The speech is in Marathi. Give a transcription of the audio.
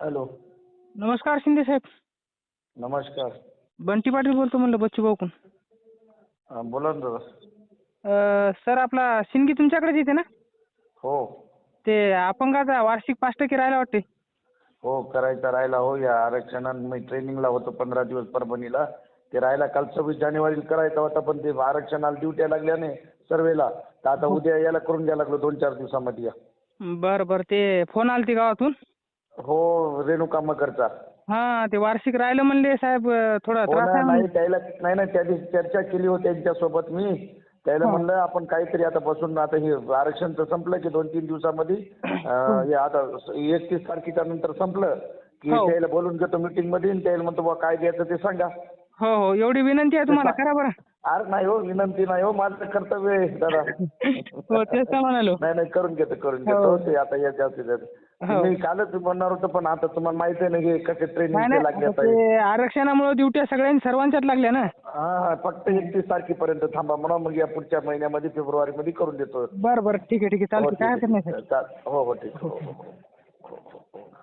हॅलो. नमस्कार शिंदे साहेब. नमस्कार. बंटी पाटील बोलतो म्हणलं बच्चू भाऊकून. हा, बोला ना दादा. अं, सर आपला शिंदगी तुमच्याकडेच येते ना? हो. ते अपंगाचा वार्षिक पाच टक्के राहायला वाटते. हो करायचा राहिला. हो या आरक्षणात मी ट्रेनिंगला होतो पंधरा दिवस परभणीला. ते राहिला काल सव्वीस जानेवारीला करायचा होता पण ते आरक्षणाला ड्युट्या लागल्याने सर्वेला तर आता उद्या याला करून द्यायला लागलो दोन चार दिवसामध्ये या. बरं बरं. ते फोन आलते गावातून. हो रेणुका मकरचा हां ते वार्षिक राहिलं म्हणले साहेब थोडा हो त्रास ना आहे नाही म्हणले. त्याला नाही नाही त्या दिवशी चर्चा केली होती त्यांच्यासोबत मी त्याला हा. म्हणलं आपण काहीतरी आता बसून आता हे आरक्षण तर संपलं की दोन तीन दिवसामध्ये अं, हे आता एकतीस तारखेच्या नंतर संपलं की हो. त्याला बोलून घेतो मीटिंगमध्ये आणि त्याला म्हणतो बुवा काय द्यायचं ते सांगा हो हो एवढी विनंती आहे तुम्हाला करा बरं अरे नाही हो विनंती नाही हो माझं कर्तव्य आहे दादा हो तेच तर म्हणालो नाही नाही करून घेतो करून हो. घेतो ते आता याच्या. हो. मी कालच म्हणणार होतो पण आता तुम्हाला माहिती आहे ना हे कसे नाही ट्रेनिंग नाही लागले ते आरक्षणामुळे ड्युट्या सगळ्यांनी सर्वांच्याच लागल्या ना हा हा फक्त एकतीस तारखेपर्यंत थांबा म्हणा मग या पुढच्या महिन्यामध्ये फेब्रुवारी मध्ये करून देतो बरं बरं ठीक आहे ठीक आहे हो, चालतं ठीक काय आहे, हरकत नाही ठीक साहेब आहे. चाल- हो हो ठीक आहे. हो, हो, हो. हो, हो, हो.